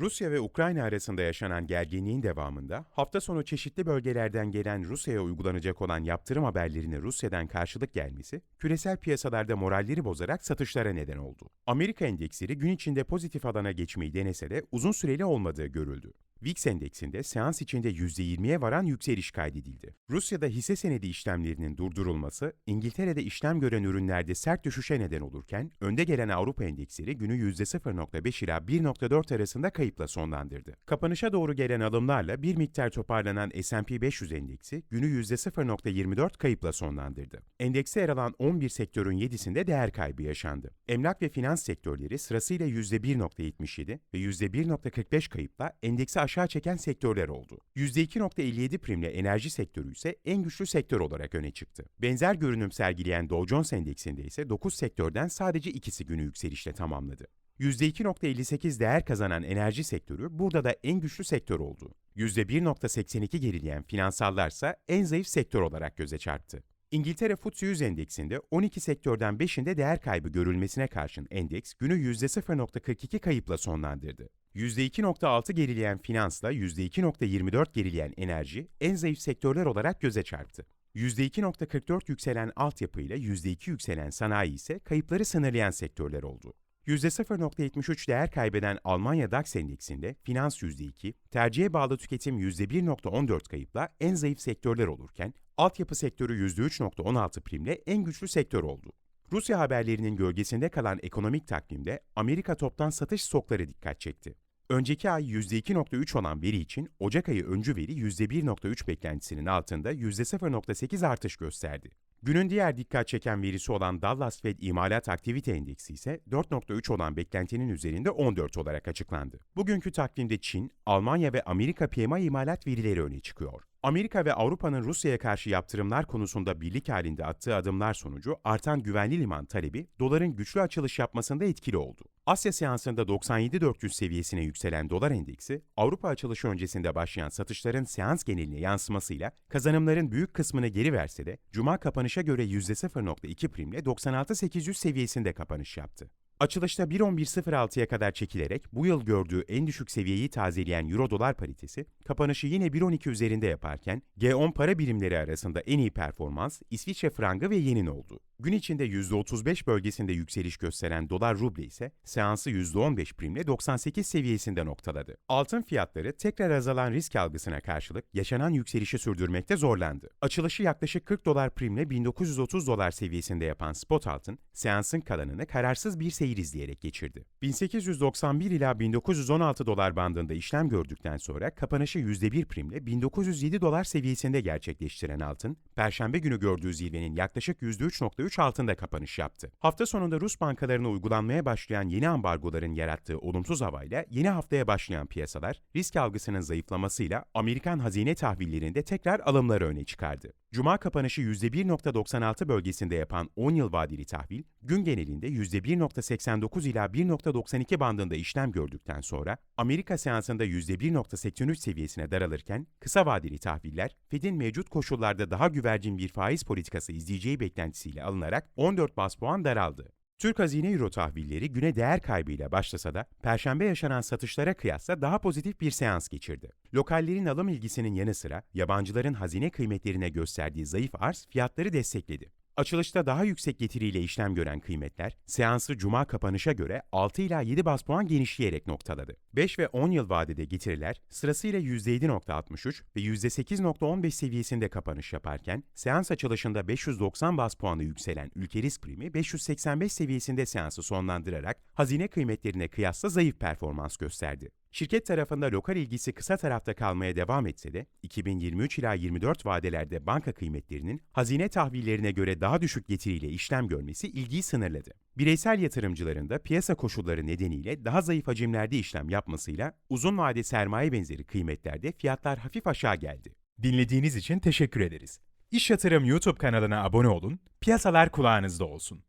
Rusya ve Ukrayna arasında yaşanan gerginliğin devamında hafta sonu çeşitli bölgelerden gelen Rusya'ya uygulanacak olan yaptırım haberlerine Rusya'dan karşılık gelmesi, küresel piyasalarda moralleri bozarak satışlara neden oldu. Amerika endeksleri gün içinde pozitif alana geçmeyi denese de uzun süreli olmadığı görüldü. VIX endeksinde seans içinde %20'ye varan yükseliş kaydedildi. Rusya'da hisse senedi işlemlerinin durdurulması, İngiltere'de işlem gören ürünlerde sert düşüşe neden olurken, önde gelen Avrupa endeksleri günü %0.5 ila 1.4 arasında kayıpla sonlandırdı. Kapanışa doğru gelen alımlarla bir miktar toparlanan S&P 500 endeksi günü %0.24 kayıpla sonlandırdı. Endekse yer alan 11 sektörün 7'sinde değer kaybı yaşandı. Emlak ve finans sektörleri sırasıyla %1.77 ve %1.45 kayıpla endeksi aşağı çeken sektörler oldu. %2.57 primle enerji sektörü ise en güçlü sektör olarak öne çıktı. Benzer görünüm sergileyen Dow Jones Endeksinde ise 9 sektörden sadece ikisi günü yükselişle tamamladı. %2.58 değer kazanan enerji sektörü burada da en güçlü sektör oldu. %1.82 gerileyen finansallarsa en zayıf sektör olarak göze çarptı. İngiltere FTSE 100 endeksinde 12 sektörden 5'inde değer kaybı görülmesine karşın endeks günü %0.42 kayıpla sonlandırdı. %2.6 gerileyen finansla %2.24 gerileyen enerji en zayıf sektörler olarak göze çarptı. %2.44 yükselen altyapı ile %2 yükselen sanayi ise kayıpları sınırlayan sektörler oldu. %0.73 değer kaybeden Almanya DAX endeksinde finans %2, tercihe bağlı tüketim %1.14 kayıpla en zayıf sektörler olurken, altyapı sektörü %3.16 primle en güçlü sektör oldu. Rusya haberlerinin gölgesinde kalan ekonomik takvimde Amerika toptan satış stokları dikkat çekti. Önceki ay %2.3 olan veri için Ocak ayı öncü veri %1.3 beklentisinin altında %0.8 artış gösterdi. Günün diğer dikkat çeken verisi olan Dallas Fed İmalat Aktivite Endeksi ise 4.3 olan beklentinin üzerinde 14 olarak açıklandı. Bugünkü takvimde Çin, Almanya ve Amerika PMI imalat verileri öne çıkıyor. Amerika ve Avrupa'nın Rusya'ya karşı yaptırımlar konusunda birlik halinde attığı adımlar sonucu artan güvenli liman talebi doların güçlü açılış yapmasında etkili oldu. Asya seansında 97.400 seviyesine yükselen dolar endeksi, Avrupa açılışı öncesinde başlayan satışların seans geneline yansımasıyla kazanımların büyük kısmını geri verse de Cuma kapanışa göre %0.2 primle 96.800 seviyesinde kapanış yaptı. Açılışta 1.11.06'ya kadar çekilerek bu yıl gördüğü en düşük seviyeyi tazeleyen Euro-Dolar paritesi, kapanışı yine 1.12 üzerinde yaparken G10 para birimleri arasında en iyi performans İsviçre frangı ve yenin oldu. Gün içinde %35 bölgesinde yükseliş gösteren dolar ruble ise seansı %15 primle 98 seviyesinde noktaladı. Altın fiyatları tekrar azalan risk algısına karşılık yaşanan yükselişi sürdürmekte zorlandı. Açılışı yaklaşık 40 dolar primle 1930 dolar seviyesinde yapan spot altın, seansın kalanını kararsız bir seyir izleyerek geçirdi. 1891 ila 1916 dolar bandında işlem gördükten sonra kapanışı %1 primle 1907 dolar seviyesinde gerçekleştiren altın, Perşembe günü gördüğü zirvenin yaklaşık %3.3 altında kapanış yaptı. Hafta sonunda Rus bankalarına uygulanmaya başlayan yeni ambargoların yarattığı olumsuz havayla yeni haftaya başlayan piyasalar, risk algısının zayıflamasıyla Amerikan hazine tahvillerinde tekrar alımları öne çıkardı. Cuma kapanışı %1.96 bölgesinde yapan 10 yıl vadeli tahvil, gün genelinde %1.89 ila 1.92 bandında işlem gördükten sonra Amerika seansında %1.83 seviyesine daralırken kısa vadeli tahviller Fed'in mevcut koşullarda daha güvercin bir faiz politikası izleyeceği beklentisiyle alınarak 14 bas puan daraldı. Türk Hazine Euro tahvilleri güne değer kaybıyla başlasa da Perşembe yaşanan satışlara kıyasla daha pozitif bir seans geçirdi. Lokallerin alım ilgisinin yanı sıra yabancıların hazine kıymetlerine gösterdiği zayıf arz fiyatları destekledi. Açılışta daha yüksek getiriyle işlem gören kıymetler, seansı cuma kapanışa göre 6 ila 7 bas puan genişleyerek noktaladı. 5 ve 10 yıl vadede getiriler sırasıyla %7.63 ve %8.15 seviyesinde kapanış yaparken, seans açılışında 590 bas puanı yükselen ülke risk primi 585 seviyesinde seansı sonlandırarak hazine kıymetlerine kıyasla zayıf performans gösterdi. Şirket tarafında lokal ilgisi kısa tarafta kalmaya devam etse de 2023 ila 24 vadelerde banka kıymetlerinin hazine tahvillerine göre daha düşük getiriyle işlem görmesi ilgiyi sınırladı. Bireysel yatırımcıların da piyasa koşulları nedeniyle daha zayıf hacimlerde işlem yapmasıyla uzun vade sermaye benzeri kıymetlerde fiyatlar hafif aşağı geldi. Dinlediğiniz için teşekkür ederiz. İş Yatırım YouTube kanalına abone olun, piyasalar kulağınızda olsun.